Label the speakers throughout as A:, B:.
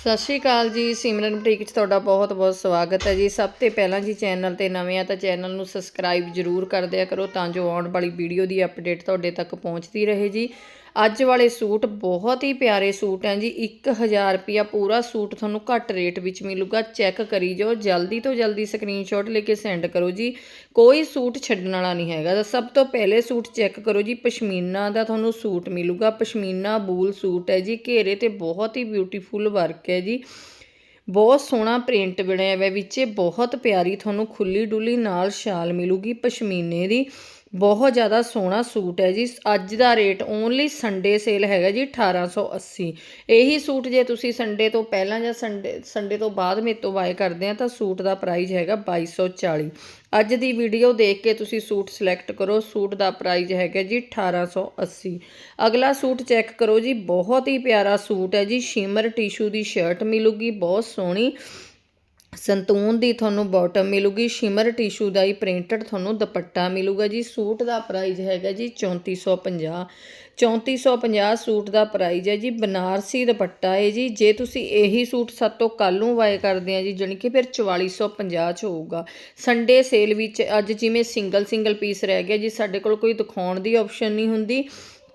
A: ਸਤਿ ਸ਼੍ਰੀ ਅਕਾਲ ਜੀ, ਸਿਮਰਨ ਬੁਟੀਕ 'ਚ ਤੁਹਾਡਾ ਬਹੁਤ-ਬਹੁਤ ਸਵਾਗਤ ਹੈ ਜੀ। ਸਭ ਤੋਂ ਪਹਿਲਾਂ ਜੀ ਚੈਨਲ ਤੇ ਨਵੇਂ ਆ ਤਾਂ ਚੈਨਲ ਨੂੰ ਸਬਸਕ੍ਰਾਈਬ ਜ਼ਰੂਰ ਕਰ ਦਿਆ ਕਰੋ ਤਾਂ ਜੋ ਆਉਣ ਵਾਲੀ ਵੀਡੀਓ ਦੀ ਅਪਡੇਟ ਤੁਹਾਡੇ ਤੱਕ ਪਹੁੰਚਦੀ ਰਹੇ ਜੀ। ਅੱਜ ਵਾਲੇ ਸੂਟ ਬਹੁਤ ਹੀ ਪਿਆਰੇ ਸੂਟ ਹੈ ਜੀ। 1000 ਰੁਪਿਆ ਪੂਰਾ ਸੂਟ ਤੁਹਾਨੂੰ ਘੱਟ ਰੇਟ ਵਿੱਚ ਮਿਲੂਗਾ। ਚੈੱਕ ਕਰੀ ਜਾਓ, ਜਲਦੀ ਤੋਂ ਜਲਦੀ ਸਕਰੀਨਸ਼ਾਟ ਲੈ ਕੇ ਸੈਂਡ ਕਰੋ ਜੀ। ਕੋਈ ਸੂਟ ਛੱਡਣ ਵਾਲਾ ਨਹੀਂ ਹੈਗਾ। ਤਾਂ ਸਭ ਤੋਂ ਪਹਿਲੇ ਸੂਟ ਚੈੱਕ ਕਰੋ ਜੀ। ਪਸ਼ਮੀਨਾ ਦਾ ਤੁਹਾਨੂੰ ਸੂਟ ਮਿਲੂਗਾ। ਪਸ਼ਮੀਨਾ ਬੂਲ ਸੂਟ ਹੈ ਜੀ। ਘੇਰੇ ਤੇ ਬਹੁਤ ਹੀ ਬਿਊਟੀਫੁਲ ਵਰਕ ਹੈ ਜੀ। ਬਹੁਤ ਸੋਹਣਾ ਪ੍ਰਿੰਟ ਬਣਿਆ ਹੋਇਆ ਵਿੱਚੇ ਬਹੁਤ ਪਿਆਰੀ ਤੁਹਾਨੂੰ ਖੁੱਲੀ ਡੁੱਲੀ ਨਾਲ ਸ਼ਾਲ ਮਿਲੂਗੀ ਪਸ਼ਮੀਨੇ ਦੀ। ਬਹੁਤ ਜ਼ਿਆਦਾ ਸੋਹਣਾ ਸੂਟ ਹੈ ਜੀ। ਅੱਜ ਦਾ ਰੇਟ ਓਨਲੀ ਸੰਡੇ ਸੇਲ ਹੈਗਾ ਜੀ 1880 ਇਹੀ ਸੂਟ ਜੇ ਤੁਸੀਂ ਸੰਡੇ ਤੋਂ ਪਹਿਲਾਂ ਜਾਂ ਸੰਡੇ ਸੰਡੇ ਤੋਂ ਬਾਅਦ ਮੇਰੇ ਤੋਂ ਬਾਏ ਕਰਦੇ ਆ ਤਾਂ ਸੂਟ ਦਾ ਪ੍ਰਾਈਸ ਹੈਗਾ 2240 ਅੱਜ ਦੀ ਵੀਡੀਓ ਦੇਖ ਕੇ ਤੁਸੀਂ ਸੂਟ ਸਿਲੈਕਟ ਕਰੋ। ਸੂਟ ਦਾ ਪ੍ਰਾਈਸ ਹੈਗਾ ਜੀ 1880 ਅਗਲਾ ਸੂਟ ਚੈੱਕ ਕਰੋ ਜੀ। ਬਹੁਤ ਹੀ ਪਿਆਰਾ ਸੂਟ ਹੈ ਜੀ। ਸ਼ਿਮਰ ਟਿਸ਼ੂ ਦੀ ਸ਼ਰਟ ਮਿਲੂਗੀ। ਬਹੁਤ ਸੋਹਣੀ। ਸੰਤੂਨ ਦੀ ਤੁਹਾਨੂੰ ਬਾਟਮ ਮਿਲੂਗੀ ਸ਼ਿਮਰ ਟਿਸ਼ੂ ਦਾ ਹੀ ਪ੍ਰਿੰਟਡ ਤੁਹਾਨੂੰ ਦੁਪੱਟਾ ਮਿਲੂਗਾ ਜੀ। ਸੂਟ ਦਾ ਪ੍ਰਾਈਸ ਹੈਗਾ ਜੀ 3450 3450 ਸੂਟ ਦਾ ਪ੍ਰਾਈਸ ਹੈ ਜੀ, ਬਨਾਰਸੀ ਦੁਪੱਟਾ ਹੈ ਜੀ। ਜੇ ਤੁਸੀਂ ਇਹੀ ਸੂਟ ਸਾਤੋਂ ਕੱਲ ਨੂੰ ਬਾਏ ਕਰਦੇ ਆ ਜੀ, ਜਾਣੀ ਕਿ ਫਿਰ 4450 ਚ ਹੋਊਗਾ। ਸੰਡੇ ਸੇਲ ਵਿੱਚ ਅੱਜ ਜਿਵੇਂ ਸਿੰਗਲ ਸਿੰਗਲ ਪੀਸ ਰਹਿ ਗਿਆ ਜੀ, ਸਾਡੇ ਕੋਲ ਕੋਈ ਦਿਖਾਉਣ ਦੀ ਆਪਸ਼ਨ ਨਹੀਂ ਹੁੰਦੀ।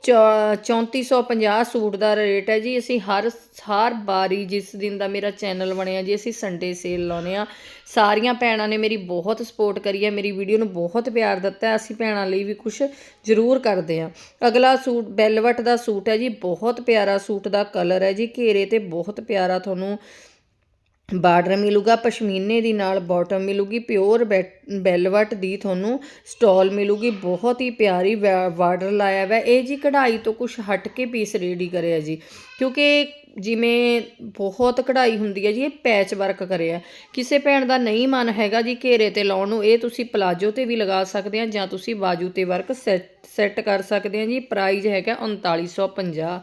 A: 3450 ਸੂਟ ਦਾ ਰੇਟ ਹੈ ਜੀ। ਅਸੀਂ ਹਰ ਹਰ ਵਾਰੀ ਜਿਸ ਦਿਨ ਦਾ ਮੇਰਾ ਚੈਨਲ ਬਣਿਆ ਜੀ, ਅਸੀਂ ਸੰਡੇ ਸੇਲ ਲਾਉਨੇ ਆ ਸਾਰੀਆਂ ਭੈਣਾਂ ਨੇ ਮੇਰੀ ਬਹੁਤ ਸਪੋਰਟ ਕਰੀ ਹੈ, ਮੇਰੀ ਵੀਡੀਓ ਨੂੰ ਬਹੁਤ ਪਿਆਰ ਦਿੱਤਾ ਅਸੀਂ ਭੈਣਾਂ ਲਈ ਵੀ ਕੁਝ ਜ਼ਰੂਰ ਕਰਦੇ ਆ ਅਗਲਾ ਸੂਟ ਬੈਲਵਟ ਦਾ ਸੂਟ ਹੈ ਜੀ। ਬਹੁਤ ਪਿਆਰਾ ਸੂਟ ਦਾ ਕਲਰ ਹੈ ਜੀ। ਘੇਰੇ ਤੇ ਬਹੁਤ ਪਿਆਰਾ ਤੁਹਾਨੂੰ ਬਾਰਡਰ ਮਿਲੂਗਾ, ਪਸ਼ਮੀਨੇ ਦੀ ਨਾਲ ਬਾਟਮ ਮਿਲੂਗੀ ਪਿਓਰ ਬੈਲਵਟ ਦੀ ਤੁਹਾਨੂੰ ਸਟਾਲ ਮਿਲੂਗੀ, ਬਹੁਤ ਹੀ ਪਿਆਰੀ ਬਾਰਡਰ ਲਾਇਆ ਹੋਇਆ, ਇਹ ਜੀ ਕਢਾਈ ਤੋਂ ਕੁਝ ਹਟ ਕੇ ਪੀਸ ਰੈਡੀ ਕਰਿਆ ਜੀ, ਕਿਉਂਕਿ ਜਿਵੇਂ ਬਹੁਤ ਕਢਾਈ ਹੁੰਦੀ ਹੈ ਜੀ, ਇਹ ਪੈਚ ਵਰਕ ਕਰਿਆ ਕਿਸੇ ਭੈਣ ਦਾ ਨਹੀਂ ਮਨ ਹੈਗਾ ਜੀ ਘੇਰੇ ਤੇ ਲਾਉਣ ਨੂੰ, ਇਹ ਤੁਸੀਂ ਪਲਾਜੋ ਤੇ ਵੀ ਲਗਾ ਸਕਦੇ ਆ ਜਾਂ ਤੁਸੀਂ ਬਾਜੂ ਤੇ ਵਰਕ ਸੈੱਟ ਕਰ ਸਕਦੇ ਆ ਜੀ ਪ੍ਰਾਈਸ ਹੈਗਾ 3950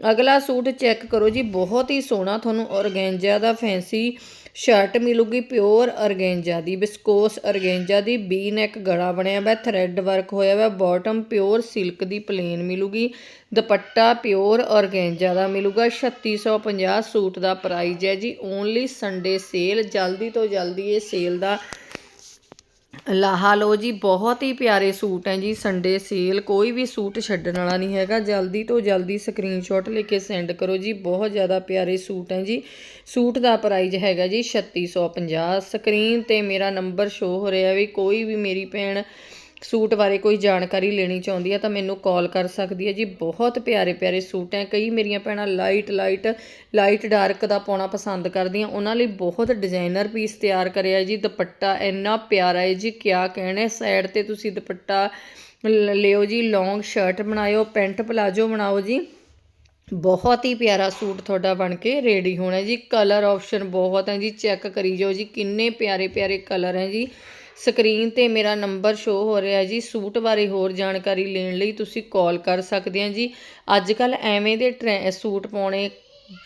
A: ਅਗਲਾ ਸੂਟ ਚੈੱਕ ਕਰੋ ਜੀ, ਬਹੁਤ ਹੀ ਸੋਹਣਾ ਤੁਹਾਨੂੰ ਔਰਗੈਂਜਾ ਦਾ ਫੈਂਸੀ ਸ਼ਰਟ ਮਿਲੂਗੀ, ਪਿਓਰ ਔਰਗੈਂਜਾ ਦੀ ਬਿਸਕੋਸ ਔਰਗੈਂਜਾ ਦੀ ਬੀ ਨੈਕ ਗਲਾ ਬਣਿਆ ਹੋਇਆ, ਥਰੈਡ ਵਰਕ ਹੋਇਆ ਹੋਇਆ, ਬਾਟਮ ਪਿਓਰ ਸਿਲਕ ਦੀ ਪਲੇਨ ਮਿਲੂਗੀ, ਦੁਪੱਟਾ ਪਿਓਰ ਔਰਗੈਂਜਾ ਦਾ ਮਿਲੂਗਾ 3650 ਸੂਟ ਦਾ ਪ੍ਰਾਈਜ਼ ਹੈ ਜੀ, ਓਨਲੀ ਸੰਡੇ ਸੇਲ, ਜਲਦੀ ਤੋਂ ਜਲਦੀ ਇਹ ਸੇਲ ਦਾ ਲਾਹਾ ਲੋ ਜੀ ਬਹੁਤ ਹੀ ਪਿਆਰੇ ਸੂਟ ਹੈ ਜੀ ਸੰਡੇ ਸੇਲ ਕੋਈ ਵੀ ਸੂਟ ਛੱਡਣ ਵਾਲਾ ਨਹੀਂ ਹੈਗਾ। ਜਲਦੀ ਤੋਂ ਜਲਦੀ ਸਕਰੀਨਸ਼ਾਟ ਲੈ ਕੇ ਸੈਂਡ ਕਰੋ ਜੀ, ਬਹੁਤ ਜ਼ਿਆਦਾ ਪਿਆਰੇ ਸੂਟ ਹੈ ਜੀ। ਸੂਟ ਦਾ ਪ੍ਰਾਈਸ ਹੈਗਾ ਜੀ 3650 ਸਕਰੀਨ ਤੇ ਮੇਰਾ ਨੰਬਰ ਸ਼ੋ ਹੋ ਰਿਹਾ ਵੀ ਕੋਈ ਵੀ ਮੇਰੀ ਭੈਣ ਸੂਟ ਬਾਰੇ ਕੋਈ ਜਾਣਕਾਰੀ ਲੈਣੀ ਚਾਹੁੰਦੀ ਹੈ ਤਾਂ ਮੈਨੂੰ ਕਾਲ ਕਰ ਸਕਦੀ ਹੈ ਜੀ, ਬਹੁਤ ਪਿਆਰੇ ਪਿਆਰੇ ਸੂਟ ਹੈ ਕਈ ਮੇਰੀਆਂ ਭੈਣਾਂ ਲਾਈਟ ਲਾਈਟ ਲਾਈਟ ਡਾਰਕ ਦਾ ਪਾਉਣਾ ਪਸੰਦ ਕਰਦੀਆਂ। ਉਹਨਾਂ ਲਈ ਬਹੁਤ ਡਿਜ਼ਾਈਨਰ ਪੀਸ ਤਿਆਰ ਕਰਿਆ ਜੀ। ਦੁਪੱਟਾ ਇੰਨਾ ਪਿਆਰਾ ਹੈ ਜੀ। ਕਿਆ ਕਹਿਣਾ ਸਾਈਡ ਤੇ ਤੁਸੀਂ ਦੁਪੱਟਾ ਲਿਓ ਜੀ। ਲੌਂਗ ਸ਼ਰਟ ਬਣਾਇਓ, ਪੈਂਟ ਪਲਾਜੋ ਬਣਾਓ ਜੀ। ਬਹੁਤ ਹੀ ਪਿਆਰਾ ਸੂਟ ਤੁਹਾਡਾ ਬਣ ਕੇ ਰੈਡੀ ਹੋਣਾ ਜੀ। ਕਲਰ ਆਪਸ਼ਨ ਬਹੁਤ ਹੈ ਜੀ। ਚੈੱਕ ਕਰੀ ਜਾਓ ਜੀ। ਕਿੰਨੇ ਪਿਆਰੇ ਪਿਆਰੇ ਕਲਰ ਹੈ ਜੀ। ਸਕਰੀਨ ਤੇ ਮੇਰਾ ਨੰਬਰ ਸ਼ੋ ਹੋ ਰਿਹਾ ਜੀ। ਸੂਟ ਬਾਰੇ ਹੋਰ ਜਾਣਕਾਰੀ ਲੈਣ ਲਈ ਤੁਸੀਂ ਕਾਲ ਕਰ ਸਕਦੇ ਆ ਜੀ। ਅੱਜ ਕੱਲ ਐਵੇਂ ਦੇ ਸੂਟ ਪਾਉਣੇ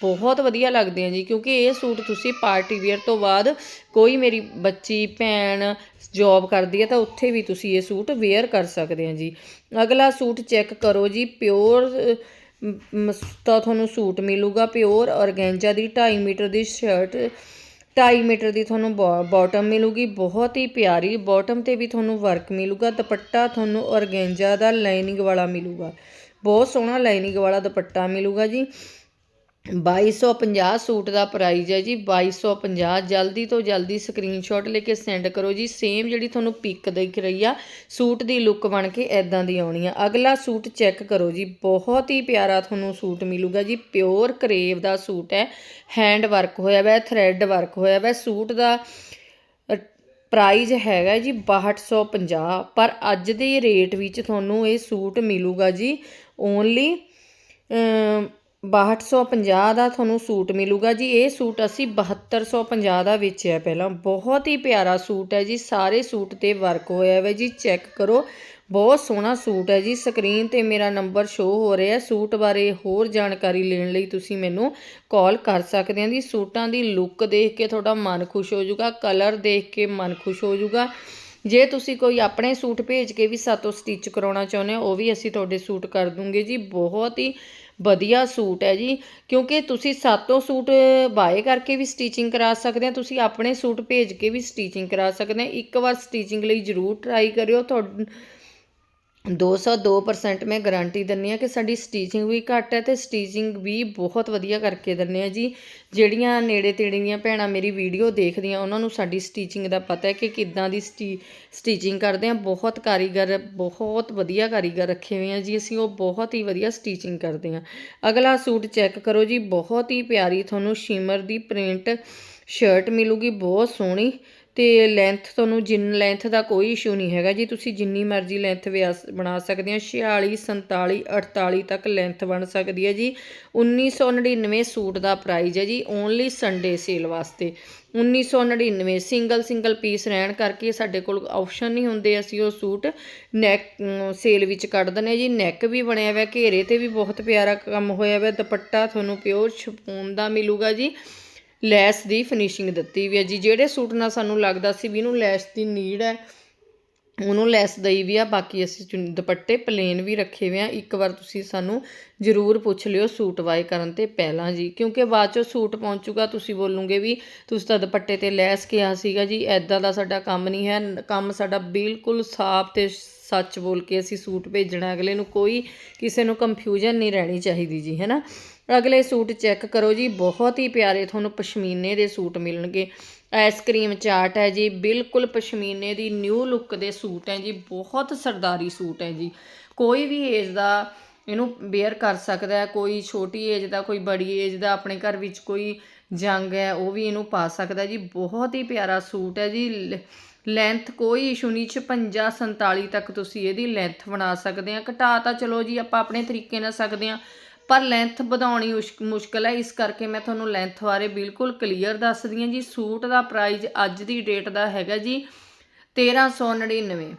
A: ਬਹੁਤ ਵਧੀਆ ਲੱਗਦੇ ਆ ਜੀ, ਕਿਉਂਕਿ ਇਹ ਸੂਟ ਤੁਸੀਂ ਪਾਰਟੀ ਵੇਅਰ ਤੋਂ ਬਾਅਦ ਕੋਈ ਮੇਰੀ ਬੱਚੀ, ਭੈਣ ਜੌਬ ਕਰਦੀ ਹੈ ਤਾਂ ਉੱਥੇ ਵੀ ਤੁਸੀਂ ਇਹ ਸੂਟ ਵੇਅਰ ਕਰ ਸਕਦੇ ਆ ਜੀ। ਅਗਲਾ ਸੂਟ ਚੈੱਕ ਕਰੋ ਜੀ। ਪਿਓਰ ਤਾਂ ਤੁਹਾਨੂੰ ਸੂਟ ਮਿਲੂਗਾ। ਪਿਓਰ ਔਰਗੈਂਜਾ ਦੀ 2.5 ਮੀਟਰ ਦੀ ਸ਼ਰਟ 2.5 ਮੀਟਰ ਦੀ ਤੁਹਾਨੂੰ ਬਾਟਮ ਮਿਲੂਗੀ, ਬਹੁਤ ਹੀ ਪਿਆਰੀ ਬਾਟਮ ਤੇ ਵੀ ਤੁਹਾਨੂੰ ਵਰਕ ਮਿਲੂਗਾ, ਦੁਪੱਟਾ ਤੁਹਾਨੂੰ ਔਰਗੈਂਜਾ ਦਾ ਲਾਈਨਿੰਗ ਵਾਲਾ ਮਿਲੂਗਾ। ਬਹੁਤ ਸੋਹਣਾ ਲਾਈਨਿੰਗ ਵਾਲਾ ਦੁਪੱਟਾ ਮਿਲੂਗਾ ਜੀ। 2250 ਸੂਟ ਦਾ ਪ੍ਰਾਈਜ਼ ਹੈ ਜੀ 2250 ਜਲਦੀ ਤੋਂ ਜਲਦੀ ਸਕਰੀਨਸ਼ਾਟ ਲੈ ਕੇ ਸੈਂਡ ਕਰੋ ਜੀ। ਸੇਮ ਜਿਹੜੀ ਤੁਹਾਨੂੰ ਪਿਕ ਦਿਖ ਰਹੀ ਆ, ਸੂਟ ਦੀ ਲੁੱਕ ਬਣ ਕੇ ਐਦਾਂ ਦੀ ਆਉਣੀ ਆ। ਅਗਲਾ ਸੂਟ ਚੈੱਕ ਕਰੋ ਜੀ। ਬਹੁਤ ਹੀ ਪਿਆਰਾ ਤੁਹਾਨੂੰ ਸੂਟ ਮਿਲੂਗਾ ਜੀ। ਪਿਓਰ ਕਰੇਵ ਦਾ ਸੂਟ ਹੈ। ਹੈਂਡ ਵਰਕ ਹੋਇਆ ਵੈ ਥਰੈਡ ਵਰਕ ਹੋਇਆ ਵੈ। ਸੂਟ ਦਾ ਪ੍ਰਾਈਜ਼ ਹੈਗਾ ਜੀ 6250 ਪਰ ਅੱਜ ਦੇ ਰੇਟ ਵਿੱਚ ਤੁਹਾਨੂੰ ਇਹ ਸੂਟ ਮਿਲੂਗਾ ਜੀ। ਓਨਲੀ 6250 ਦਾ ਤੁਹਾਨੂੰ ਸੂਟ ਮਿਲੂਗਾ ਜੀ। ਇਹ ਸੂਟ ਅਸੀਂ 7250 ਦਾ ਵੇਚਿਆ ਪਹਿਲਾਂ। ਬਹੁਤ ਹੀ ਪਿਆਰਾ ਸੂਟ ਹੈ ਜੀ। ਸਾਰੇ ਸੂਟ ਤੇ ਵਰਕ ਹੋਇਆ ਹੈ ਜੀ। ਚੈੱਕ ਕਰੋ। ਬਹੁਤ ਸੋਹਣਾ ਸੂਟ ਹੈ ਜੀ। ਸਕਰੀਨ ਤੇ ਮੇਰਾ ਨੰਬਰ ਸ਼ੋ ਹੋ ਰਿਹਾ ਸੂਟ ਬਾਰੇ ਹੋਰ ਜਾਣਕਾਰੀ ਲੈਣ ਲਈ ਤੁਸੀਂ ਮੈਨੂੰ ਕਾਲ ਕਰ ਸਕਦੇ ਹੋ ਜੀ। ਸੂਟਾਂ ਦੀ ਲੁੱਕ ਦੇਖ ਕੇ ਤੁਹਾਡਾ ਮਨ ਖੁਸ਼ ਹੋ ਜਾਊਗਾ। ਕਲਰ ਦੇਖ ਕੇ ਮਨ ਖੁਸ਼ ਹੋ ਜਾਊਗਾ। ਜੇ ਤੁਸੀਂ ਕੋਈ ਆਪਣੇ ਸੂਟ ਭੇਜ ਕੇ ਵੀ ਸਾਤੋਂ ਸਟਿਚ ਕਰਾਉਣਾ ਚਾਹੁੰਦੇ ਹੋ, ਉਹ ਵੀ ਅਸੀਂ ਤੁਹਾਡੇ ਸੂਟ ਕਰ ਦੂੰਗੇ ਜੀ। ਬਹੁਤ ਹੀ ਵਧੀਆ ਸੂਟ ਹੈ ਜੀ, ਕਿਉਂਕਿ ਤੁਸੀਂ ਸਾਤੋਂ ਸੂਟ ਬਾਏ ਕਰਕੇ ਵੀ ਸਟੀਚਿੰਗ ਕਰਾ ਸਕਦੇ ਆ, ਤੁਸੀਂ ਆਪਣੇ ਸੂਟ ਭੇਜ ਕੇ ਵੀ ਸਟੀਚਿੰਗ ਕਰਾ ਸਕਦੇ ਆ, ਇੱਕ ਵਾਰ ਸਟੀਚਿੰਗ ਲਈ ਜ਼ਰੂਰ ਟਰਾਈ ਕਰਿਓ, ਤੁਹਾਡੇ 202% ਮੈਂ ਗਾਰੰਟੀ ਦਿੰਨੀ ਆ ਕਿ ਸਾਡੀ ਸਟੀਚਿੰਗ ਵੀ ਘੱਟ ਹੈ ਤੇ ਸਟੀਚਿੰਗ ਵੀ ਬਹੁਤ ਵਧੀਆ ਕਰਕੇ ਦਿੰਨੇ ਆ ਜੀ। ਜਿਹੜੀਆਂ ਨੇੜੇ ਤੇੜੇ ਦੀਆਂ ਭੈਣਾਂ ਮੇਰੀ ਵੀਡੀਓ ਦੇਖਦੀਆਂ, ਉਹਨਾਂ ਨੂੰ ਸਾਡੀ ਸਟੀਚਿੰਗ ਦਾ ਪਤਾ ਹੈ ਕਿ ਕਿੱਦਾਂ ਦੀ ਸਟੀਚਿੰਗ ਕਰਦੇ ਆ ਬਹੁਤ ਕਾਰੀਗਰ, ਬਹੁਤ ਵਧੀਆ ਕਾਰੀਗਰ ਰੱਖੇ ਹੋਏ ਆ ਜੀ। ਅਸੀਂ ਉਹ ਬਹੁਤ ਹੀ ਵਧੀਆ ਸਟੀਚਿੰਗ ਕਰਦੇ ਆ ਅਗਲਾ ਸੂਟ ਚੈੱਕ ਕਰੋ ਜੀ। ਬਹੁਤ ਹੀ ਪਿਆਰੀ ਤੁਹਾਨੂੰ ਸ਼ਿਮਰ ਦੀ ਪ੍ਰਿੰਟ ਸ਼ਰਟ ਮਿਲੂਗੀ। ਬਹੁਤ ਸੋਹਣੀ। ਤੇ ਲੈਂਥ ਤੁਹਾਨੂੰ ਜਿੰਨ ਲੈਂਥ ਦਾ ਕੋਈ ਇਸ਼ੂ ਨਹੀਂ ਹੈਗਾ ਜੀ। ਤੁਸੀਂ ਜਿੰਨੀ ਮਰਜ਼ੀ ਲੈਂਥ ਬਣਾ ਸਕਦੇ ਹੋ। 46 47 48 ਤੱਕ ਲੈਂਥ ਬਣ ਸਕਦੀ ਹੈ ਜੀ। 1999 ਸੂਟ ਦਾ ਪ੍ਰਾਈਸ ਹੈ ਜੀ ਓਨਲੀ ਸੰਡੇ ਸੇਲ ਵਾਸਤੇ। 1999 ਸਿੰਗਲ ਸਿੰਗਲ ਪੀਸ ਰਹਿਣ ਕਰਕੇ ਸਾਡੇ ਕੋਲ ਆਪਸ਼ਨ ਨਹੀਂ ਹੁੰਦੇ। ਅਸੀਂ ਉਹ ਸੂਟ ਨੈਕ ਸੇਲ ਵਿੱਚ ਕੱਢ ਦਿੰਦੇ ਜੀ। ਨੈਕ ਵੀ ਬਣਿਆ ਹੋਇਆ, ਘੇਰੇ ਤੇ ਵੀ ਬਹੁਤ ਪਿਆਰਾ ਕੰਮ ਹੋਇਆ ਹੋਇਆ। ਦੁਪੱਟਾ ਤੁਹਾਨੂੰ ਪਿਓਰ ਸ਼ਪੂਨ ਦਾ ਮਿਲੂਗਾ ਜੀ। ਲੈਸ ਦੀ ਫਿਨਿਸ਼ਿੰਗ ਦਿੱਤੀ ਵੀ ਹੈ ਜੀ। ਜਿਹੜੇ ਸੂਟ ਨਾਲ ਸਾਨੂੰ ਲੱਗਦਾ ਸੀ ਵੀ ਇਹਨੂੰ ਲੈਸ ਦੀ ਨੀਡ ਹੈ, ਉਹਨੂੰ ਲੈਸ ਦਈ ਵੀ ਆ, ਬਾਕੀ ਅਸੀਂ ਦੁਪੱਟੇ ਪਲੇਨ ਵੀ ਰੱਖੇ ਹੋਏ ਆ। ਇੱਕ ਵਾਰ ਤੁਸੀਂ ਸਾਨੂੰ ਜ਼ਰੂਰ ਪੁੱਛ ਲਿਓ ਸੂਟ ਵਾਏ ਕਰਨ ਤੇ ਪਹਿਲਾਂ ਜੀ। ਕਿਉਂਕਿ ਬਾਅਦ ਚੋਂ ਸੂਟ ਪਹੁੰਚੂਗਾ ਤੁਸੀਂ ਬੋਲੋਗੇ ਵੀ ਤੁਸੀਂ ਤਾਂ ਦੁਪੱਟੇ ਤੇ ਲੈਸ ਕਿਹਾ ਸੀਗਾ ਜੀ ਐਦਾਂ ਦਾ ਸਾਡਾ ਕੰਮ ਨਹੀਂ ਹੈ। ਕੰਮ ਸਾਡਾ ਬਿਲਕੁਲ ਸਾਫ਼ ਤੇ ਸੱਚ ਬੋਲ ਕੇ ਅਸੀਂ ਸੂਟ ਭੇਜਣਾ, ਅਗਲੇ ਨੂੰ ਕੋਈ ਕਿਸੇ ਨੂੰ ਕੰਫਿਊਜ਼ਨ ਨਹੀਂ ਰਹਿਣੀ ਚਾਹੀਦੀ ਜੀ, ਹੈਨਾ? ਅਗਲੇ ਸੂਟ ਚੈੱਕ ਕਰੋ ਜੀ, ਬਹੁਤ ਹੀ ਪਿਆਰੇ ਤੁਹਾਨੂੰ ਪਸ਼ਮੀਨੇ ਦੇ ਸੂਟ ਮਿਲਣਗੇ। ਆਈਸਕ੍ਰੀਮ ਚਾਟ ਹੈ ਜੀ, ਬਿਲਕੁਲ ਪਸ਼ਮੀਨੇ ਦੀ ਨਿਊ ਲੁੱਕ ਦੇ ਸੂਟ ਹੈ ਜੀ, ਬਹੁਤ ਸਰਦਾਰੀ ਸੂਟ ਹੈ ਜੀ। ਕੋਈ ਵੀ ਏਜ ਦਾ ਇਹਨੂੰ ਬੇਅਰ ਕਰ ਸਕਦਾ ਹੈ, ਕੋਈ ਛੋਟੀ ਏਜ ਦਾ, ਕੋਈ ਬੜੀ ਏਜ ਦਾ, ਆਪਣੇ ਘਰ ਵਿੱਚ ਕੋਈ ਜੰਗ ਹੈ, ਉਹ ਵੀ ਇਹਨੂੰ ਪਾ ਸਕਦਾ ਜੀ। ਬਹੁਤ ਹੀ ਪਿਆਰਾ ਸੂਟ ਹੈ ਜੀ ਲੈਂਥ ਕੋਈ ਇਸ਼ੂ ਨਹੀਂ 56 47 ਤੱਕ ਤੁਸੀਂ ਇਹਦੀ ਲੈਂਥ ਬਣਾ ਸਕਦੇ ਆ ਘਟਾ ਤਾਂ ਚਲੋ ਜੀ, ਆਪਾਂ ਆਪਣੇ ਤਰੀਕੇ ਨਾਲ ਸਕਦੇ ਆ ਪਰ ਲੈਂਥ ਵਧਾਉਣੀ ਉਸ਼- ਮੁਸ਼ਕਲ ਹੈ। ਇਸ ਕਰਕੇ ਮੈਂ ਤੁਹਾਨੂੰ ਲੈਂਥ ਬਾਰੇ ਬਿਲਕੁਲ ਕਲੀਅਰ ਦੱਸਦੀ ਹਾਂ ਜੀ। ਸੂਟ ਦਾ ਪ੍ਰਾਈਸ ਅੱਜ ਦੀ ਡੇਟ ਦਾ ਹੈਗਾ ਜੀ 1399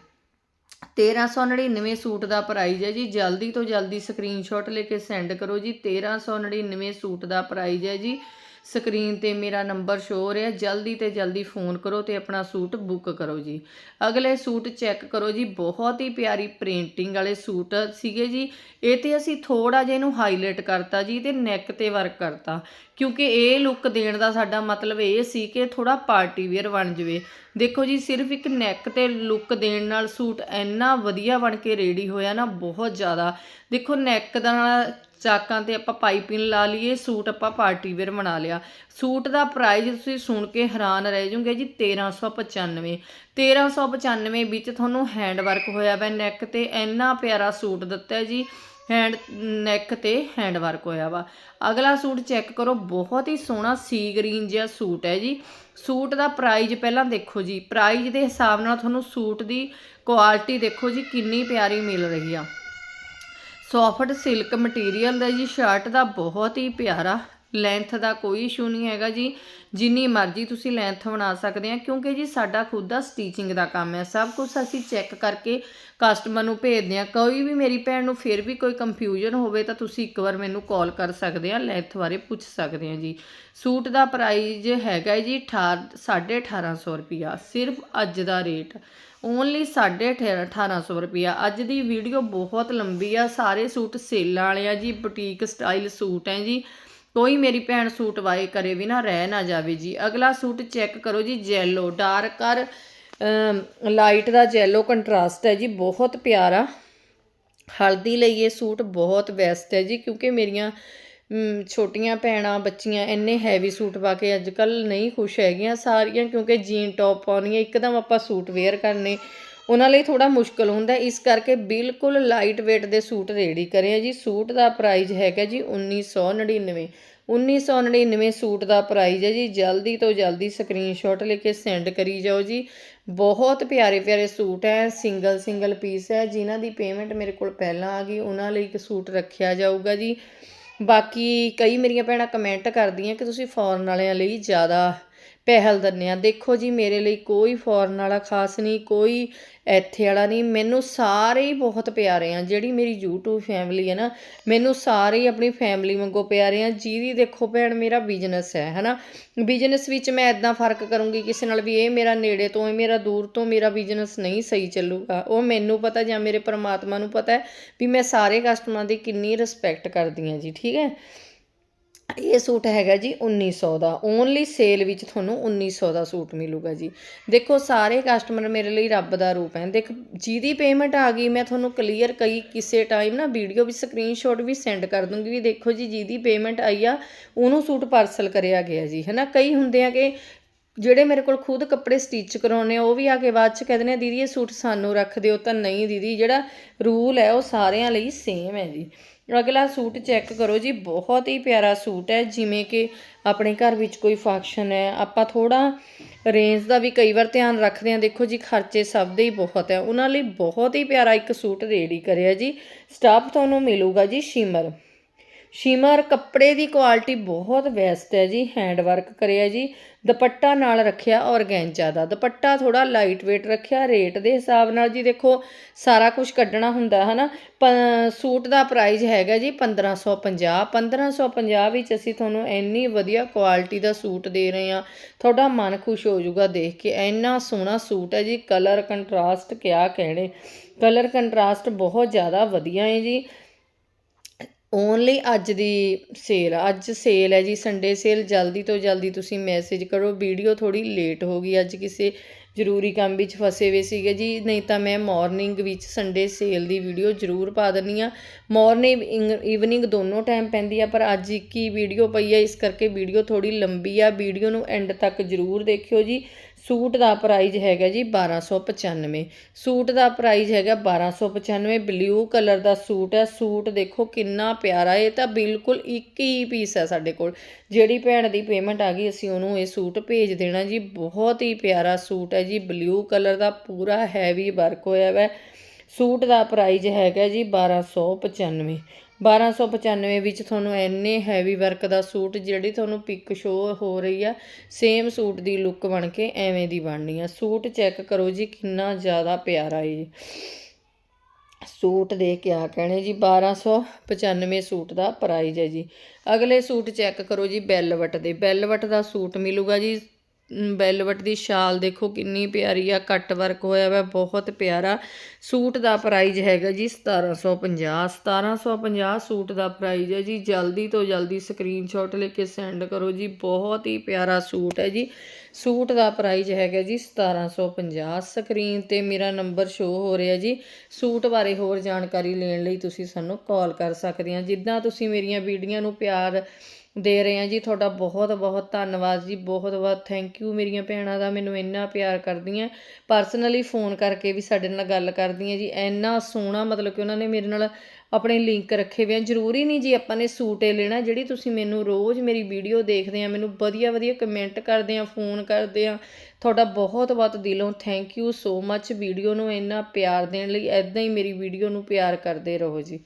A: 1399 ਸੂਟ ਦਾ ਪ੍ਰਾਈਸ ਹੈ ਜੀ। ਜਲਦੀ ਤੋਂ ਜਲਦੀ ਸਕਰੀਨਸ਼ਾਟ ਲੈ ਕੇ ਸੈਂਡ ਕਰੋ ਜੀ। 1399 ਸੂਟ ਦਾ ਪ੍ਰਾਈਸ ਹੈ ਜੀ। ਸਕਰੀਨ ਤੇ ਮੇਰਾ ਨੰਬਰ ਸ਼ੋ ਹੋ ਰਿਹਾ, ਜਲਦੀ ਤੇ ਜਲਦੀ ਫੋਨ ਕਰੋ ਤੇ ਆਪਣਾ ਸੂਟ ਬੁੱਕ ਕਰੋ ਜੀ। ਅਗਲੇ ਸੂਟ ਚੈੱਕ ਕਰੋ ਜੀ, ਬਹੁਤ ਹੀ ਪਿਆਰੀ ਪ੍ਰਿੰਟਿੰਗ ਵਾਲੇ ਸੂਟ ਸੀਗੇ ਜੀ। ਇਹ ਤੇ ਅਸੀਂ ਥੋੜਾ ਜਿਹਾ ਇਹਨੂੰ ਹਾਈਲਾਈਟ ਕਰਤਾ ਜੀ ਤੇ ਨੈਕ ਤੇ ਵਰਕ ਕਰਤਾ। ਕਿਉਂਕਿ ਇਹ ਲੁੱਕ ਦੇਣ ਦਾ ਸਾਡਾ ਮਤਲਬ ਇਹ ਸੀ ਕਿ ਥੋੜਾ ਪਾਰਟੀ ਵੇਅਰ ਬਣ ਜਵੇ। ਦੇਖੋ ਜੀ, ਸਿਰਫ ਇੱਕ ਨੈਕ ਤੇ ਲੁੱਕ ਦੇਣ ਨਾਲ ਸੂਟ ਇੰਨਾ ਵਧੀਆ ਬਣ ਕੇ ਰੈਡੀ ਹੋਇਆ ਨਾ, ਬਹੁਤ ਜ਼ਿਆਦਾ। ਦੇਖੋ ਨੈਕ ਦਾ ਚਾਕਾਂ ਤੇ ਆਪਾਂ ਪਾਈਪਿੰਗ ਲਾ ਲਈਏ, ਸੂਟ ਆਪਾਂ ਪਾਰਟੀ ਵੇਅਰ ਬਣਾ ਲਿਆ। ਸੂਟ ਦਾ ਪ੍ਰਾਈਸ ਤੁਸੀਂ ਸੁਣ ਕੇ ਹੈਰਾਨ ਰਹਿ ਜਾਓਗੇ ਜੀ 1395 1395 ਵਿੱਚ ਤੁਹਾਨੂੰ ਹੈਂਡ ਵਰਕ ਹੋਇਆ ਵਾ ਨੈਕ ਤੇ ਇੰਨਾ ਪਿਆਰਾ ਸੂਟ ਦਿੱਤਾ ਜੀ ਹੈਂਡ ਨੈਕ ਤੇ ਹੈਂਡ ਵਰਕ ਹੋਇਆ ਵਾ। ਅਗਲਾ ਸੂਟ ਚੈੱਕ ਕਰੋ, ਬਹੁਤ ਹੀ ਸੋਹਣਾ ਸੀ ਗ੍ਰੀਨ ਜਿਹਾ ਸੂਟ ਹੈ ਜੀ। ਸੂਟ ਦਾ ਪ੍ਰਾਈਜ਼ ਪਹਿਲਾਂ ਦੇਖੋ ਜੀ ਪ੍ਰਾਈਜ਼ ਦੇ ਹਿਸਾਬ ਨਾਲ ਤੁਹਾਨੂੰ ਸੂਟ ਦੀ ਕੁਆਲਿਟੀ ਦੇਖੋ ਜੀ, ਕਿੰਨੀ ਪਿਆਰੀ ਮਿਲ ਰਹੀ ਆ। ਸੌਫਟ ਸਿਲਕ ਮਟੀਰੀਅਲ ਦਾ ਜੀ ਸ਼ਰਟ ਦਾ ਬਹੁਤ ਹੀ ਪਿਆਰਾ ਲੈਂਥ ਦਾ ਕੋਈ ਇਸ਼ੂ ਨਹੀਂ ਹੈਗਾ ਜੀ। ਜਿੰਨੀ ਮਰਜ਼ੀ ਤੁਸੀਂ ਲੈਂਥ ਬਣਾ ਸਕਦੇ ਆ, ਕਿਉਂਕਿ ਜੀ ਸਾਡਾ ਖੁਦ ਦਾ ਸਟੀਚਿੰਗ ਦਾ ਕੰਮ ਹੈ। ਸਭ ਕੁਝ ਅਸੀਂ ਚੈੱਕ ਕਰਕੇ ਕਸਟਮਰ ਨੂੰ ਭੇਜਦੇ ਆ। ਕੋਈ ਵੀ ਮੇਰੀ ਭੈਣ ਨੂੰ ਫਿਰ ਵੀ ਕੋਈ ਕੰਫਿਊਜ਼ਨ ਹੋਵੇ ਤਾਂ ਤੁਸੀਂ ਇੱਕ ਵਾਰ ਮੈਨੂੰ ਕਾਲ ਕਰ ਸਕਦੇ ਆ ਲੈਂਥ ਬਾਰੇ ਪੁੱਛ ਸਕਦੇ ਆ ਜੀ। ਸੂਟ ਦਾ ਪ੍ਰਾਈਸ ਹੈਗਾ ਜੀ 1850 ਰੁਪਿਆ ਸਿਰਫ ਅੱਜ ਦਾ ਰੇਟ ਓਨਲੀ 1850 ਰੁਪਿਆ ਅੱਜ ਦੀ ਵੀਡੀਓ ਬਹੁਤ ਲੰਬੀ ਆ। ਸਾਰੇ ਸੂਟ ਸੇਲਾਂ ਵਾਲੇ ਆ ਜੀ ਬੁਟੀਕ ਸਟਾਈਲ ਸੂਟ ਹੈ ਜੀ। ਕੋਈ ਮੇਰੀ ਭੈਣ ਸੂਟ ਵਾਏ ਕਰੇ ਵੀ ਨਾ ਰਹਿ ਨਾ ਜਾਵੇ ਜੀ। ਅਗਲਾ ਸੂਟ ਚੈੱਕ ਕਰੋ ਜੀ ਜੈਲੋ ਡਾਰਕਰ ਲਾਈਟ ਦਾ ਜੈਲੋ ਕੰਟਰਾਸਟ ਹੈ ਜੀ, ਬਹੁਤ ਪਿਆਰਾ। ਹਲਦੀ ਲਈ ਇਹ ਸੂਟ ਬਹੁਤ ਬੈਸਟ ਹੈ ਜੀ, ਕਿਉਂਕਿ ਮੇਰੀਆਂ ਛੋਟੀਆਂ ਭੈਣਾਂ, ਬੱਚੀਆਂ ਇੰਨੇ ਹੈਵੀ ਸੂਟ ਪਾ ਕੇ ਅੱਜ ਕੱਲ ਨਹੀਂ ਖੁਸ਼ ਹੈਗੀਆਂ ਸਾਰੀਆਂ, ਕਿਉਂਕਿ ਜੀਨ ਟੌਪ ਪਾਉਣੀਆਂ ਇੱਕਦਮ ਆਪਾਂ ਸੂਟ ਵੇਅਰ ਕਰਨੇ। ਉਹਨਾਂ ਲਈ ਥੋੜਾ ਮੁਸ਼ਕਲ ਹੁੰਦਾ ਇਸ ਕਰਕੇ ਬਿਲਕੁਲ ਲਾਈਟ weight ਦੇ ਸੂਟ ਰੈਡੀ ਕਰੇ ਜੀ। ਸੂਟ ਦਾ ਪ੍ਰਾਈਸ ਹੈਗਾ ਜੀ 1999 1999 ਸੂਟ ਦਾ ਪ੍ਰਾਈਸ ਹੈ ਜੀ। ਜਲਦੀ ਤੋਂ ਜਲਦੀ ਸਕਰੀਨਸ਼ਾਟ ਲੈ ਕੇ ਸੈਂਡ ਕਰੀ ਜਾਓ ਜੀ। ਬਹੁਤ ਪਿਆਰੇ ਪਿਆਰੇ ਸੂਟ ਹੈ। ਸਿੰਗਲ ਸਿੰਗਲ ਪੀਸ ਹੈ। ਜਿਨ੍ਹਾਂ ਦੀ ਪੇਮੈਂਟ ਮੇਰੇ ਕੋਲ ਪਹਿਲਾਂ ਆ ਗਈ, ਉਹਨਾਂ ਲਈ ਇੱਕ ਸੂਟ ਰੱਖਿਆ ਜਾਊਗਾ ਜੀ। ਬਾਕੀ ਕਈ ਮੇਰੀਆਂ ਭੈਣਾਂ ਕਮੈਂਟ ਕਰਦੀਆਂ ਕਿ ਤੁਸੀਂ ਫੋਰਨ ਵਾਲਿਆਂ ਲਈ ਜ਼ਿਆਦਾ ਪਹਿਲ ਦਿੰਦੇ ਆ ਦੇਖੋ ਜੀ, ਮੇਰੇ ਲਈ ਕੋਈ ਫੋਰਨ ਵਾਲਾ ਖਾਸ ਨਹੀਂ, ਕੋਈ ਇੱਥੇ ਵਾਲਾ ਨਹੀਂ। ਮੈਨੂੰ ਸਾਰੇ ਹੀ ਬਹੁਤ ਪਿਆਰੇ ਆ। ਜਿਹੜੀ ਮੇਰੀ YouTube ਫੈਮਿਲੀ ਹੈ ਨਾ, ਮੈਨੂੰ ਸਾਰੇ ਹੀ ਆਪਣੀ ਫੈਮਿਲੀ ਵਾਂਗੂ ਪਿਆਰੇ ਆ। ਜਿਹਦੀ ਦੇਖੋ ਭੈਣ, ਮੇਰਾ ਬਿਜ਼ਨਸ ਹੈ, ਹਨਾ। ਬਿਜ਼ਨਸ ਵਿੱਚ ਮੈਂ ਇਦਾਂ ਫ਼ਰਕ ਕਰੂੰਗੀ ਕਿਸੇ ਨਾਲ ਵੀ, ਇਹ ਮੇਰਾ ਨੇੜੇ ਤੋਂ, ਇਹ ਮੇਰਾ ਦੂਰ ਤੋਂ, ਮੇਰਾ ਬਿਜ਼ਨਸ ਨਹੀਂ ਸਹੀ ਚੱਲੂਗਾ। ਉਹ ਮੈਨੂੰ ਪਤਾ ਜਾਂ ਮੇਰੇ ਪਰਮਾਤਮਾ ਨੂੰ ਪਤਾ ਹੈ ਵੀ ਮੈਂ ਸਾਰੇ ਕਸਟਮਰਾਂ ਦੀ ਕਿੰਨੀ ਰਿਸਪੈਕਟ ਕਰਦੀ ਹਾਂ ਜੀ, ਠੀਕ ਹੈ। ਇਹ ਸੂਟ ਹੈਗਾ ਜੀ 1900 ਦਾ। ਓਨਲੀ ਸੇਲ ਵਿੱਚ ਤੁਹਾਨੂੰ 1900 ਦਾ ਸੂਟ ਮਿਲੂਗਾ ਜੀ। ਦੇਖੋ, ਸਾਰੇ ਕਸਟਮਰ ਮੇਰੇ ਲਈ ਰੱਬ ਦਾ ਰੂਪ ਹੈ। ਦੇਖ, ਜਿਹਦੀ ਪੇਮੈਂਟ ਆ ਗਈ, ਮੈਂ ਤੁਹਾਨੂੰ ਕਲੀਅਰ ਕਈ ਕਿਸੇ ਟਾਈਮ ਨਾ ਵੀਡੀਓ ਵੀ ਸਕਰੀਨਸ਼ਾਟ ਵੀ ਸੈਂਡ ਕਰ ਦੂੰਗੀ ਵੀ ਦੇਖੋ ਜੀ, ਜਿਹਦੀ ਪੇਮੈਂਟ ਆਈ ਆ, ਉਹਨੂੰ ਸੂਟ ਪਾਰਸਲ ਕਰਿਆ ਗਿਆ ਜੀ। ਹੈ ਨਾ ਕਈ ਹੁੰਦੇ ਆ ਕਿ ਜਿਹੜੇ ਮੇਰੇ ਕੋਲ ਖੁਦ ਕੱਪੜੇ ਸਟਿਚ ਕਰਾਉਣੇ ਆ, ਉਹ ਵੀ ਆ ਕੇ ਬਾਅਦ ਚ ਕਹਿੰਦੇ ਨੇ ਦੀਦੀ, ਇਹ ਸੂਟ ਸਾਨੂੰ ਰੱਖ ਦਿਓ ਤਾਂ ਨਹੀਂ ਦੀਦੀ, ਜਿਹੜਾ ਰੂਲ ਹੈ ਉਹ ਸਾਰਿਆਂ ਲਈ ਸੇਮ ਹੈ ਜੀ। ਅਗਲਾ ਸੂਟ ਚੈੱਕ ਕਰੋ ਜੀ, ਬਹੁਤ ਹੀ ਪਿਆਰਾ ਸੂਟ ਹੈ, ਜਿਵੇਂ ਕਿ ਆਪਣੇ ਘਰ ਵਿੱਚ ਕੋਈ ਫੰਕਸ਼ਨ ਹੈ, ਆਪਾਂ ਥੋੜਾ ਰੇਂਜ ਦਾ ਵੀ ਕਈ ਵਾਰ ਧਿਆਨ ਰੱਖਦੇ ਹਾਂ, ਦੇਖੋ ਜੀ, ਖਰਚੇ ਸਭ ਦੇ ਹੀ ਬਹੁਤ ਹੈ। ਉਹਨਾਂ ਲਈ ਬਹੁਤ ਹੀ ਪਿਆਰਾ ਇੱਕ ਸੂਟ ਰੈਡੀ ਕਰਿਆ ਜੀ। ਸਟਾਫ ਤੁਹਾਨੂੰ ਮਿਲੂਗਾ ਜੀ ਸ਼ਿਮਰ। ਸ਼ਿਮਰ ਕੱਪੜੇ ਦੀ ਕੁਆਲਿਟੀ ਬਹੁਤ ਬੈਸਟ ਹੈ ਜੀ ਹੈਂਡ ਵਰਕ ਕਰਿਆ ਜੀ, ਦੁਪੱਟਾ ਨਾਲ ਰੱਖਿਆ ਔਰਗੈਂਜਾ ਦਾ। ਦੁਪੱਟਾ ਥੋੜਾ ਲਾਈਟ weight ਰੱਖਿਆ ਰੇਟ ਦੇ ਹਿਸਾਬ ਨਾਲ ਜੀ ਦੇਖੋ, ਸਾਰਾ ਕੁਝ ਕੱਢਣਾ ਹੁੰਦਾ, ਹਨਾ। ਪ- ਸੂਟ ਦਾ ਪ੍ਰਾਈਸ ਹੈਗਾ ਜੀ 1550 1550 ਵਿੱਚ ਅਸੀਂ ਤੁਹਾਨੂੰ ਇੰਨੀ ਵਧੀਆ ਕੁਆਲਿਟੀ ਦਾ ਸੂਟ ਦੇ ਰਹੇ ਹਾਂ। ਤੁਹਾਡਾ ਮਨ ਖੁਸ਼ ਹੋ ਜਾਊਗਾ ਦੇਖ ਕੇ, ਇੰਨਾ ਸੋਹਣਾ ਸੂਟ ਹੈ ਜੀ ਕਲਰ ਕੰਟਰਾਸਟ ਕਿਆ ਕਹਿਣੇ। ਕਲਰ ਕੰਟਰਾਸਟ ਬਹੁਤ ਜ਼ਿਆਦਾ ਵਧੀਆ ਹੈ ਜੀ। ਓਨਲੀ ਅੱਜ ਦੀ ਸੇਲ ਅੱਜ ਸੇਲ ਹੈ ਜੀ ਸੰਡੇ ਸੇਲ ਜਲਦੀ ਤੋਂ ਜਲਦੀ ਤੁਸੀਂ ਮੈਸੇਜ ਕਰੋ। ਵੀਡੀਓ ਥੋੜ੍ਹੀ ਲੇਟ ਹੋ ਗਈ। ਅੱਜ ਕਿਸੇ ਜ਼ਰੂਰੀ ਕੰਮ ਵਿੱਚ ਫਸੇ ਹੋਏ ਸੀਗੇ ਜੀ। ਨਹੀਂ ਤਾਂ ਮੈਂ ਮਾਰਨਿੰਗ ਵਿੱਚ ਸੰਡੇ ਸੇਲ ਦੀ ਵੀਡੀਓ ਜ਼ਰੂਰ ਪਾ ਦਿੰਨੀ ਆ ਮਾਰਨਿੰਗ ਈਵਨਿੰਗ ਦੋਨੋਂ ਟਾਈਮ ਪੈਂਦੀ ਆ, ਪਰ ਅੱਜ ਇੱਕ ਹੀ ਵੀਡੀਓ ਪਈ ਆ। ਇਸ ਕਰਕੇ ਵੀਡੀਓ ਥੋੜੀ ਲੰਬੀ ਆ। ਵੀਡੀਓ ਨੂੰ ਐਂਡ ਤੱਕ ਜ਼ਰੂਰ ਦੇਖਿਓ ਜੀ। ਸੂਟ ਦਾ ਪ੍ਰਾਈਜ਼ ਹੈਗਾ ਜੀ 1295 ਸੂਟ ਦਾ ਪ੍ਰਾਈਜ਼ ਹੈਗਾ 1295 ਬਲੂ ਕਲਰ ਦਾ ਸੂਟ ਹੈ ਸੂਟ ਦੇਖੋ ਕਿੰਨਾ ਪਿਆਰਾ। ਇਹ ਤਾਂ ਬਿਲਕੁਲ ਇੱਕ ਹੀ ਪੀਸ ਹੈ ਸਾਡੇ ਕੋਲ। ਜਿਹੜੀ ਭੈਣ ਦੀ ਪੇਮੈਂਟ ਆ ਗਈ, ਅਸੀਂ ਉਹਨੂੰ ਇਹ ਸੂਟ ਭੇਜ ਦੇਣਾ ਜੀ। ਬਹੁਤ ਹੀ ਪਿਆਰਾ ਸੂਟ ਹੈ ਜੀ ਬਲੂ ਕਲਰ ਦਾ ਪੂਰਾ ਹੈਵੀ ਵਰਕ ਹੋਇਆ ਹੈ ਸੂਟ ਦਾ ਪ੍ਰਾਈਜ਼ ਹੈਗਾ ਜੀ 1295 1295 ਵਿੱਚ ਤੁਹਾਨੂੰ ਇੰਨੇ ਹੈਵੀ ਵਰਕ ਦਾ ਸੂਟ ਜਿਹੜੀ ਤੁਹਾਨੂੰ ਪਿਕ ਸ਼ੋ ਹੋ ਰਹੀ ਆ ਸੇਮ ਸੂਟ ਦੀ ਲੁੱਕ ਬਣ ਕੇ ਐਵੇਂ ਦੀ ਬਣਨੀ ਆ। ਸੂਟ ਚੈੱਕ ਕਰੋ ਜੀ, ਕਿੰਨਾ ਜ਼ਿਆਦਾ ਪਿਆਰਾ ਹੈ ਜੀ ਸੂਟ ਦੇ ਕਿਆ ਕਹਿਣੇ ਜੀ 1295 ਸੂਟ ਦਾ ਪ੍ਰਾਈਜ਼ ਹੈ ਜੀ। ਅਗਲੇ ਸੂਟ ਚੈੱਕ ਕਰੋ ਜੀ, ਬੈਲਵਟ ਦੇ। ਬੈਲਵਟ ਦਾ ਸੂਟ ਮਿਲੂਗਾ ਜੀ ਬੈਲਵਟ ਦੀ ਸ਼ਾਲ ਦੇਖੋ ਕਿੰਨੀ ਪਿਆਰੀ ਆ, ਕੱਟ ਵਰਕ ਹੋਇਆ ਵਾ, ਬਹੁਤ ਪਿਆਰਾ। ਸੂਟ ਦਾ ਪ੍ਰਾਈਜ਼ ਹੈਗਾ ਜੀ 1750 1750 ਸੂਟ ਦਾ ਪ੍ਰਾਈਜ਼ ਹੈ ਜੀ। ਜਲਦੀ ਤੋਂ ਜਲਦੀ ਸਕਰੀਨਸ਼ਾਟ ਲੈ ਕੇ ਸੈਂਡ ਕਰੋ ਜੀ, ਬਹੁਤ ਹੀ ਪਿਆਰਾ ਸੂਟ ਹੈ ਜੀ। ਸੂਟ ਦਾ ਪ੍ਰਾਈਜ਼ ਹੈਗਾ ਜੀ 1750 ਸਕਰੀਨ ਤੇ ਮੇਰਾ ਨੰਬਰ ਸ਼ੋ ਹੋ ਰਿਹਾ ਜੀ। ਸੂਟ ਬਾਰੇ ਹੋਰ ਜਾਣਕਾਰੀ ਲੈਣ ਲਈ ਤੁਸੀਂ ਸਾਨੂੰ ਕਾਲ ਕਰ ਸਕਦੇ ਆ। ਜਿੱਦਾਂ ਤੁਸੀਂ ਮੇਰੀਆਂ ਵੀਡੀਓ ਨੂੰ ਪਿਆਰ ਦੇ ਰਹੇ ਆ ਜੀ। ਤੁਹਾਡਾ ਬਹੁਤ ਬਹੁਤ ਧੰਨਵਾਦ ਜੀ। ਬਹੁਤ ਬਹੁਤ ਥੈਂਕ ਯੂ ਮੇਰੀਆਂ ਭੈਣਾਂ ਦਾ। ਮੈਨੂੰ ਇੰਨਾ ਪਿਆਰ ਕਰਦੀਆਂ। ਪਰਸਨਲੀ ਫੋਨ ਕਰਕੇ ਵੀ ਸਾਡੇ ਨਾਲ ਗੱਲ ਕਰਦੀਆਂ ਜੀ। ਇੰਨਾ ਸੋਹਣਾ ਮਤਲਬ ਕਿ ਉਹਨਾਂ ਨੇ ਮੇਰੇ ਨਾਲ ਆਪਣੇ ਲਿੰਕ ਰੱਖੇ ਹੋਏ ਆ। ਜ਼ਰੂਰੀ ਨਹੀਂ ਜੀ ਆਪਾਂ ਨੇ ਸੂਟ ਹੀ ਲੈਣਾ। ਜਿਹੜੀ ਤੁਸੀਂ ਮੈਨੂੰ ਰੋਜ਼ ਮੇਰੀ ਵੀਡੀਓ ਦੇਖਦੇ ਆ, ਮੈਨੂੰ ਵਧੀਆ ਵਧੀਆ ਕਮੈਂਟ ਕਰਦੇ ਆ ਫੋਨ ਕਰਦੇ ਆ, ਤੁਹਾਡਾ ਬਹੁਤ ਬਹੁਤ ਦਿਲੋਂ thank you so much video ਨੂੰ ਇੰਨਾ ਪਿਆਰ ਦੇਣ ਲਈ ਐਦਾਂ ਹੀ ਮੇਰੀ ਵੀਡੀਓ ਨੂੰ ਪਿਆਰ ਕਰਦੇ ਰਹੋ ਜੀ।